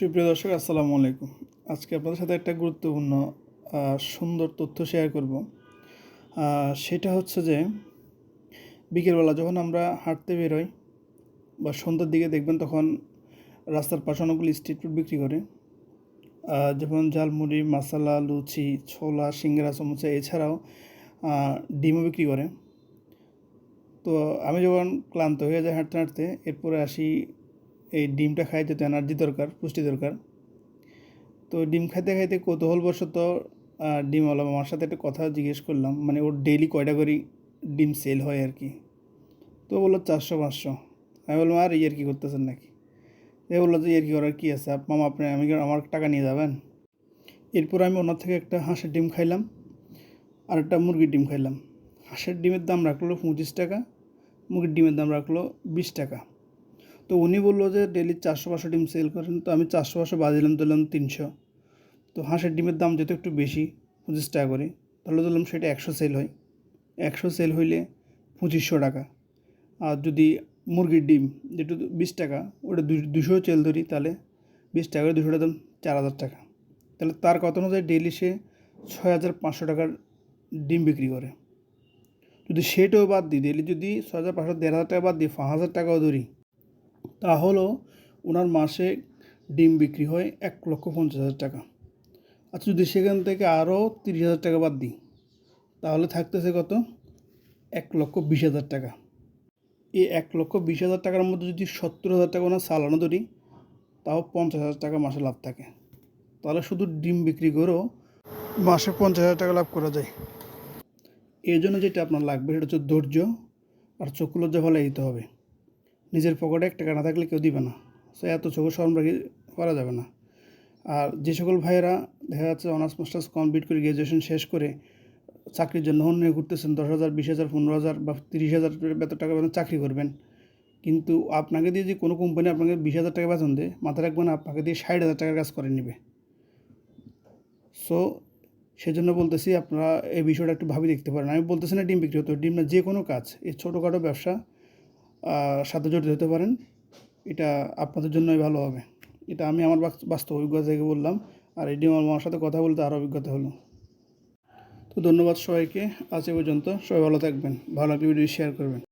সুপ্রিয় দর্শক, আসসালামু আলাইকুম। আজকে আপনাদের সাথে একটা গুরুত্বপূর্ণ সুন্দর তথ্য শেয়ার করব। সেটা হচ্ছে যে, বিকেলবেলা যখন আমরা হাঁটতে বেরোই বা সন্ধ্যার দিকে দেখবেন তখন রাস্তার পাশে অনেকগুলি স্ট্রিট ফুড বিক্রি করে। যেমন ঝালমুড়ি, মাসালা, লুচি, ছোলা, সিঙ্গারা সমোসা এছাড়াও ডিমও বিক্রি করে। তো আমি যখন ক্লান্ত হয়ে যাই হাঁটতে হাঁটতে, এরপরে আসি এই ডিমটা খাইতে তো এনার্জি দরকার, পুষ্টি দরকার। তো ডিম খাইতে খাইতে কৌতূহলবশত ডিমওয়ালা আমার সাথে একটা কথা জিজ্ঞেস করলাম মানে ওর ডেইলি কয়টা করে ডিম সেল হয় আর কি। তো বলল চারশো, পাঁচশো। আমি বললাম, আর ইয়ার কি করতেছেন নাকি? এ বলল যে, ইয়ার কি করার কী আছে? মামা, আপনি, আমি আমার টাকা নিয়ে যাবেন? এরপর আমি ওনার থেকে একটা হাঁসের ডিম খাইলাম, আর একটা মুরগির ডিম খাইলাম। হাঁসের ডিমের দাম রাখল পঁচিশ টাকা, মুরগির ডিমের দাম রাখল বিশ টাকা। তো উনি বলল যে ডেলি চারশো পাঁচশো ডিম সেল করেন। তো আমি চারশো পাঁচশো বাজিলাম দিলাম তিনশো। তো হাঁসের ডিমের দাম যেহেতু একটু বেশি, পঁচিশ টাকা করে, তাহলে ধরলাম সেটা একশো সেল হয়। একশো সেল হইলে পঁচিশশো টাকা। আর যদি মুরগির ডিম যেটা বিশ টাকা, ওটা দুশো সেল ধরি, তাহলে বিশ টাকা করে দুশোটা দাম চার হাজার টাকা। তাহলে তার কথা অনুযায়ী ডেলি সে ছয় হাজার পাঁচশো টাকার ডিম বিক্রি করে। যদি সেটাও বাদ দিই ডেলি যদি ছয় হাজার পাঁচশো, দেড় হাজার টাকা বাদ দিই পাঁচ হাজার টাকাও ধরি তাহলেও ওনার মাসে ডিম বিক্রি হয় এক লক্ষ পঞ্চাশ হাজার টাকা। আচ্ছা যদি সেখান থেকে আরও তিরিশ হাজার টাকা বাদ দিই, তাহলে থাকতেছে কত? এক লক্ষ বিশ হাজার টাকা। এই এক লক্ষ বিশ হাজার টাকার মধ্যে যদি সত্তর হাজার টাকা ওনার সালানো ধরি, তাও পঞ্চাশ হাজার টাকা মাসে লাভ থাকে। তাহলে শুধু ডিম বিক্রি করেও মাসে পঞ্চাশ হাজার টাকা লাভ করা যায়। এর জন্য যেটা আপনার লাগবে, সেটা হচ্ছে ধৈর্য আর চক্ষু লজ্জা ফলে দিতে হবে। নিজের পকেটে এক টাকা না থাকলে কেউ দিবে না। সো এত চোখে শরম রাখি করা যাবে না। আর যে সকল ভাইয়েরা দেখা যাচ্ছে অনার্স, মাস্টার্স কমপ্লিট করে গ্র্যাজুয়েশন শেষ করে চাকরির জন্য অন্য ঘুরতেছেন দশ হাজার, বিশ হাজার, পনেরো হাজার বা তিরিশ হাজার বেতন টাকা বেতন চাকরি করবেন। কিন্তু আপনাকে দিয়ে যে কোনো কোম্পানি আপনাকে বিশ হাজার টাকা বেতন দেয়, মাথায় রাখবেন আপনাকে দিয়ে ষাট হাজার টাকার কাজ করে নেবে। সো সেজন্য বলতেছি আপনারা এই বিষয়টা একটু ভাবি দেখতে পারেন। আমি বলতেছি না ডিম বিক্রি হতো ডিম না যে কোনো কাজ, এই ছোটোখাটো ব্যবসা সাথে জড়িত হতে পারেন। এটা আপনাদের জন্যই ভালো হবে। এটা আমি আমার বাস্তব অভিজ্ঞতা থেকে বললাম। আর এটি আমার মার সাথে কথা বলতে আরও অভিজ্ঞতা হলো। তো ধন্যবাদ সবাইকে। আজ এ পর্যন্ত সবাই ভালো থাকবেন। ভালো একটি ভিডিও শেয়ার করবেন।